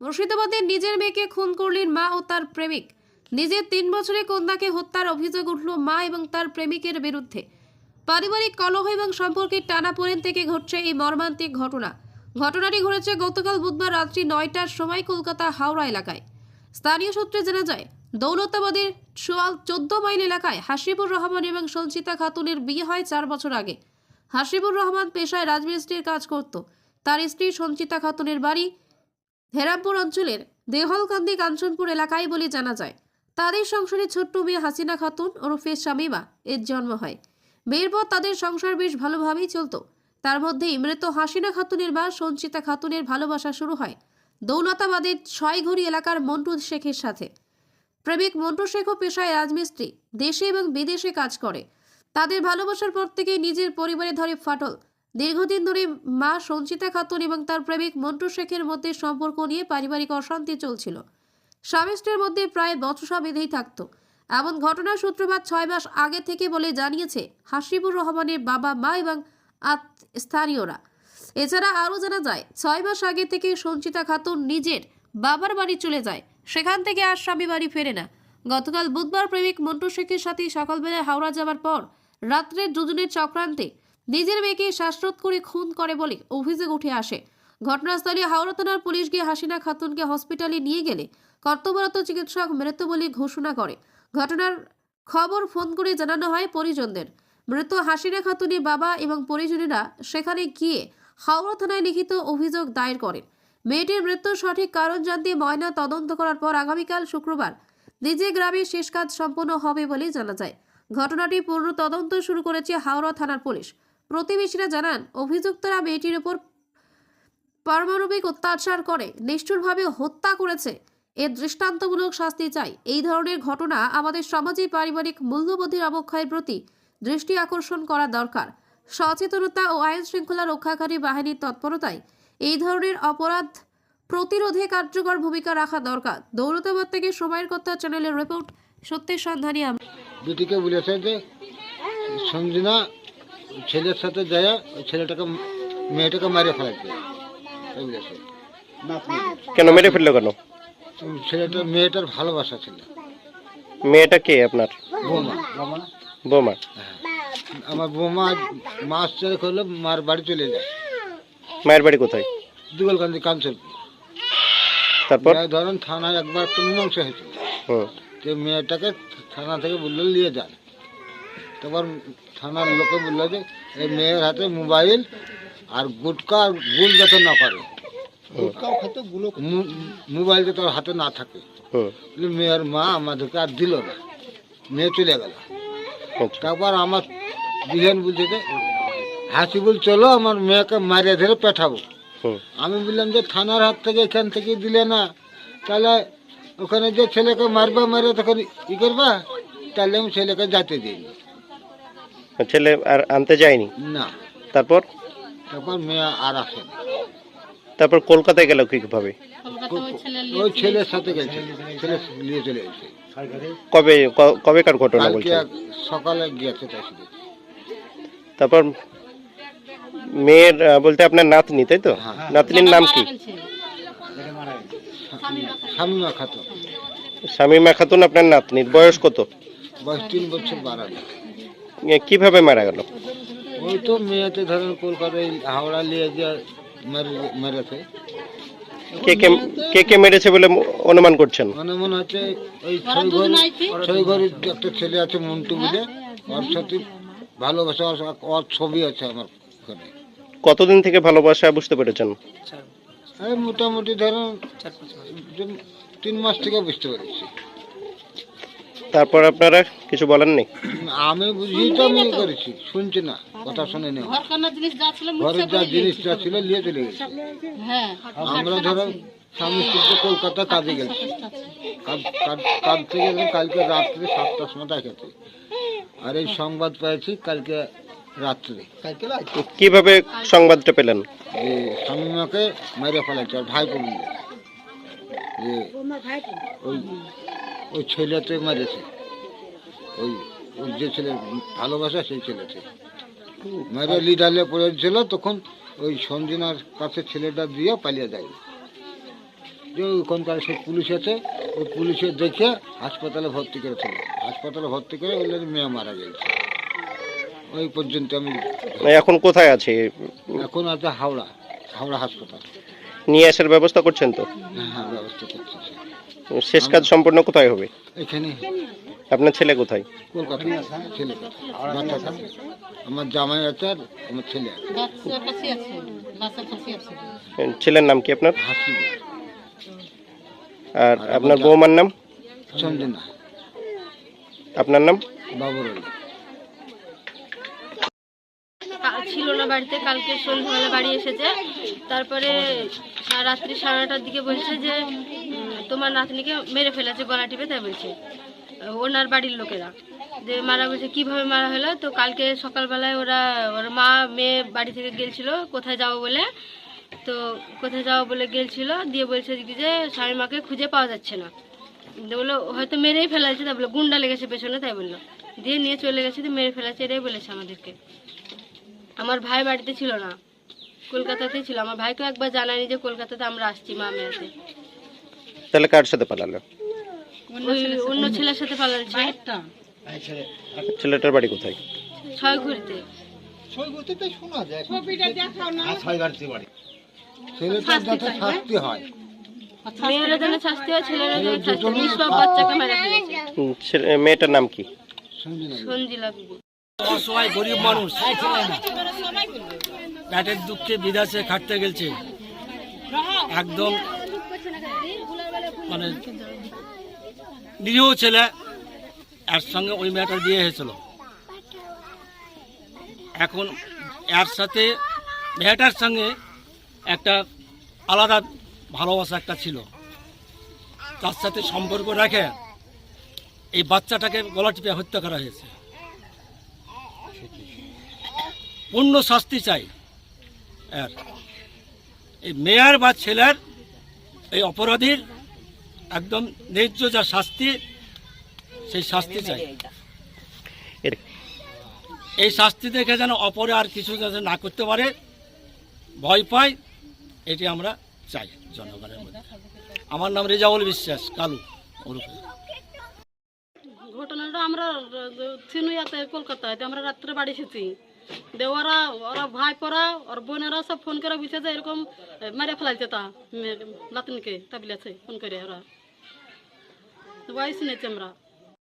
মুর্শিদাবাদের নিজের মেয়েকে খুন করলেন মা ও তার প্রেমিক। নিজের তিন বছরের কন্যাকে হত্যার অভিযোগ উঠল মা এবং তার প্রেমিকের বিরুদ্ধে। পারিবারিক কলহ এবং সম্পর্কের টানাপোড়েন থেকে ঘটছে এই মর্মান্তিক ঘটনা। ঘটনাটি ঘটেছে গতকাল বুধবার রাত্রি নয়টার সময় কলকাতা হাওড়া এলাকায়। স্থানীয় সূত্রে জানা যায়, দৌলতাবাদের সোয়াল চোদ্দ মাইল এলাকায় হাসিবুর রহমান এবং সঞ্চিতা খাতুনের বিয়ে হয় চার বছর আগে। হাসিবুর রহমান পেশায় রাজমিস্ত্রির কাজ করত। তার স্ত্রী সঞ্চিতা খাতুনের বাড়ি হেরামপুর অঞ্চলের দেহলকান্দি কাঞ্চনপুর এলাকায় বলে জানা যায়, তাদের সংসারে ছোট্ট মেয়ে হাসিনা খাতুন ওরফে শামিমা এর জন্ম হয়। বিয়ের পর তাদের সংসার বেশ ভালোভাবেই চলতো। তার মধ্যেই মৃত হাসিনা খাতুনের মা সঞ্চিতা খাতুনের ভালোবাসা শুরু হয় দৌলতাবাদের ছয়ঘড়ি এলাকার মন্টু শেখের সাথে। প্রেমিক মন্টু শেখও পেশায় রাজমিস্ত্রি, দেশে এবং বিদেশে কাজ করে। তাদের ভালোবাসার পর থেকেই নিজের পরিবারে ধরে ফাটল। দীর্ঘদিন ধরে মা সঞ্চিতা খাতুন এবং তার প্রেমিক মন্টু শেখের মধ্যে সম্পর্ক নিয়ে পারিবারিক অশান্তি চলছিল। স্বামী স্ত্রীর মধ্যে প্রায় বচসা বেঁধেই থাকতো। এমন ঘটনার সূত্রপাত ছয় মাস আগে থেকে বলে জানিয়েছে হাসিবুর রহমানের বাবা, মা এবং স্থানীয়রা এছাড়া আরও জানা যায়, ছয় মাস আগে থেকে সঞ্চিতা খাতুন নিজের বাবার বাড়ি চলে যায়। সেখান থেকে আর স্বামী বাড়ি ফেরে না। গতকাল বুধবার প্রেমিক মন্টু শেখের সাথে সকালবেলায় হাওড়া যাওয়ার পর রাত্রে দুজনের চক্রান্তে নিজের মেয়েকে শ্বাসরোধ করে খুন করে বলে অভিযোগ উঠে আসে। ঘটনাস্থলে হাওড়া থানার পুলিশ গিয়ে হাসিনা খাতুনকে হসপিটালে নিয়ে গেলে কর্তব্যরত চিকিৎসক মৃত বলে ঘোষণা করে। ঘটনার খবর ফোন করে জানানো হয় পরিজনদের। মৃত হাসিনা খাতুনের বাবা এবং পরিজনেরা সেখানে গিয়ে হাওড়া থানায় লিখিত অভিযোগ দায়ের করেন। মেয়েটির মৃত্যুর সঠিক কারণ জানতে ময়না তদন্ত করার পর আগামীকাল শুক্রবার নিজে গ্রামে শেষ কাজ সম্পন্ন হবে বলে জানা যায়। ঘটনাটি পূর্ণ তদন্ত শুরু করেছে হাওড়া থানার পুলিশ। প্রতিবেশীরা জানান, অভিযুক্তরা মেয়েটির ওপর পারমাণবিক অত্যাচার করে, নিষ্ঠুরভাবে হত্যা করেছে। এর দৃষ্টান্তমূলক শাস্তি চাই। এই ধরনের ঘটনা আমাদের সমাজে পারিবারিক মূল্যবোধের অবক্ষয়ের প্রতি দৃষ্টি আকর্ষণ করা দরকার। সচেতনতা ও আইন শৃঙ্খলা রক্ষাকারী বাহিনীর তৎপরতায় এই ধরনের অপরাধ প্রতিরোধে কার্যকর ভূমিকা রাখা দরকার। দৌলতাবাদ থেকে সময়ের কথা, চ্যানেলের রিপোর্ট সত্যের সন্ধানী আমরা বিটিকে বলেছে যে সঞ্জনা ছেলের সাথে যায় ওই ছেলেটাকে মেয়েটাকে মারিয়ে ফেলাচ্ছে কেন মেরে ফেলল কেন? ছেলেটা মেয়েটার ভালোবাসা ছিল। মেয়েটা কে আপনার? বৌমা। বৌমা। হ্যাঁ। আমার বৌমা মাস চারেক হলে মার বাড়ি চলে যায়। মায়ের বাড়ি কোথায়? দুগলকান্দি কাঞ্চল তারপর? ধরেন থানায় একবার একটা মীমাংসা হয়েছিল হুম। মেয়েটাকে থানা থেকে বলল নিয়ে যান। তারপর থানার লোকে বলল যে এই মেয়ের হাতে মোবাইল আর গুটকা গুল যাতে না পারে। মোবাইল যাতে ওর হাতে না থাকে। বলে মেয়ের মা আমাদেরকে আর দিল না। মেয়ে চলে গেল। আচ্ছা। তারপর আমার বিহান বলছে যে হাসিবুল চলো আমার মেয়েকে মারিয়ে ধরে পেঠাবো। আমি বললাম যে থানার হাত থেকে এখান থেকে দিলে না তাহলে ওখানে যে ছেলেকে মারবা মারে তখন ই করবা তাহলে আমি ছেলেকে যাতে দিই ছেলে আর আনতে যায়নি? না। তারপর? তারপর মেয়ে আর আসে তারপর কলকাতায় গেল কীভাবে ওই ছেলের সাথে গেছে। ছেলে নিয়ে চলে গেছে কবে ক- কবেকার ঘটনা এক সকালে গিয়েছে তাই তারপর মেয়ের বলতে আপনার নাতনি তাই তো? হ্যাঁ। নাতনির নাম কি? শামিমা খাতুন। আপনার নাতনির বয়স কত? বয়স তিন বছর বাড়ানো কীভাবে মারা গেল? ওই তো মেয়েতে ধরেন কলকাতায় হাওড়া নিয়ে গিয়ে মেরে- মেরেছে। কে কে কে কে মেরেছে বলে অনুমান করছেন? মানে মনে হচ্ছে ওই ছয় ঘর ছয় ঘরের একটা ছেলে আছে মন্টু বলে। ওর সাথে ভালোবাসা ওর ছবি আছে আমার ওখানে। কতদিন থেকে ভালোবাসা বুঝতে পেরেছেন? মোটামুটি ধরুন তিন মাস থেকে বুঝতে পেরেছি। তারপর আপনারা কিছু বলেন নেই আমি বুঝি তো আমি করেছি শুনছি না কথা শুনে নেই। ঘরখানা জিনিস যা ছিল ঘরের যা জিনিসটা ছিল নিয়ে চলে গেছে। হ্যাঁ আমরা ধরো স্বামী স্ত্রীতে কলকাতা কাজে গেছি। কাজ থেকে কালকে রাত্রে সাতটার সময় দেখেছি আর এই সংবাদ পেয়েছি কালকে রাত্রে। কীভাবে সংবাদটা পেলেন? যে স্বামীমাকে মেরে ফেলাইছে আর ভাই যে ওই ওই ছেলেতে মেরেছে। ওই ওই যে ছেলে ভালোবাসা সেই ছেলেতে মেরে লিডালে পড়েছিল তখন ওই সঞ্জনার কাছে ছেলেটা দিয়ে পালিয়ে যায়। যে ওখানকার সেই পুলিশ আছে ওই পুলিশে দেখে হাসপাতালে ভর্তি করেছিল। হাসপাতালে ভর্তি করে যে মেয়ে মারা গেছে। ওই পর্যন্ত আমি এখন কোথায় আছে? এখন আছে হাওড়া হাওড়া হাসপাতাল। নিয়ে আসার ব্যবস্থা করছেন তো? হ্যাঁ হ্যাঁ ব্যবস্থা করছি শেষ কাজ সম্পূর্ণ কোথায় হবে? এখানে। আপনার ছেলে কোথায়? ছেলে বাচ্চা আমার জামাই আছে আর আমার ছেলে ছেলের নাম কি আপনার? আর আপনার বৌমার নাম? সঞ্জনা আপনার নাম? বাবুর ছিল না বাড়িতে কালকে সন্ধ্যাবেলা বাড়ি এসেছে। তারপরে রাত্রি সাড়ে নটার দিকে বলছে যে তোমার নাতনিকে মেরে ফেলেছে গলা টিপে, তাই বলছে। ওনার বাড়ির লোকেরা। যে মারা বলছে, কীভাবে মারা হলো? তো কালকে সকালবেলায় ওরা, ওর মা, মেয়ে বাড়ি থেকে গেলছিল, কোথায় যাব বলে? তো কোথায় যাব বলে গেলছিল? দিয়ে বলছে যে, স্বামী মাকে খুঁজে পাওয়া যাচ্ছে না। বলল, হয়তো মেরেই ফেলাছে তাই বলল, গুন্ডা লেগেছে পেছনে, তাই বলল। দিয়ে নিয়ে চলে গেছে তো মেরে ফেলাছে এটাই বলেছে আমাদেরকে। আমার ভাই বাড়িতে ছিল না। কলকাতাতেই ছিল। আমার ভাইকেও একবার জানায়নি যে কলকাতাতে আমরা আসছি মা মেয়েতে। তাহলে কার সাথে পালালো? ওই অন্য ছেলের সাথে পালাচ্ছে ছেলেটার বাড়ি কোথায়? ছয় ঘুরতে ছেলেটার যাতে শাস্তি হয়। মেয়েরা যেন শাস্তি হয় ছেলেরা যেন শাস্তি হয়। নিষ্পাপ বাচ্চাকে মেরে ফেলেছে ছেলে- মেয়েটার নাম কি? সঞ্জিলা বিবি। অসহায় গরিব মানুষ। পেটের দুঃখে বিদেশে খাটতে গেছে একদম মানে নিরীহ ছেলে, এর সঙ্গে ওই মেয়েটার বিয়ে হয়েছিল। এখন এর সাথে মেয়েটার সঙ্গে একটা আলাদা ভালোবাসা একটা ছিল। তার সাথে সম্পর্ক রেখে এই বাচ্চাটাকে গলা টিপে হত্যা করা হয়েছে। পূর্ণ শাস্তি চাই। এর এই মেয়ের বা ছেলের এই অপরাধীর একদম ন্যায্য যা শাস্তি সেই শাস্তি চাই। এই শাস্তি দেখে যেন অপরে আর কিছু যাতে না করতে পারে ভয় পায় এটি আমরা চাই জনগণের মধ্যে। আমার নাম রেজাউল বিশ্বাস কালু ঘটনাটা আমরা কলকাতায় আমরা রাত্রে বাড়ি এসেছি। দে, ওরা ওরা ভাই পরা ওর বোনেরা সব ফোন করে বুঝে যে এরকম মারে ফেলাইছে তা মেয়ে- নাতনিকে তা বলেছে ফোন করে ওরা। ওই শুনেছি আমরা।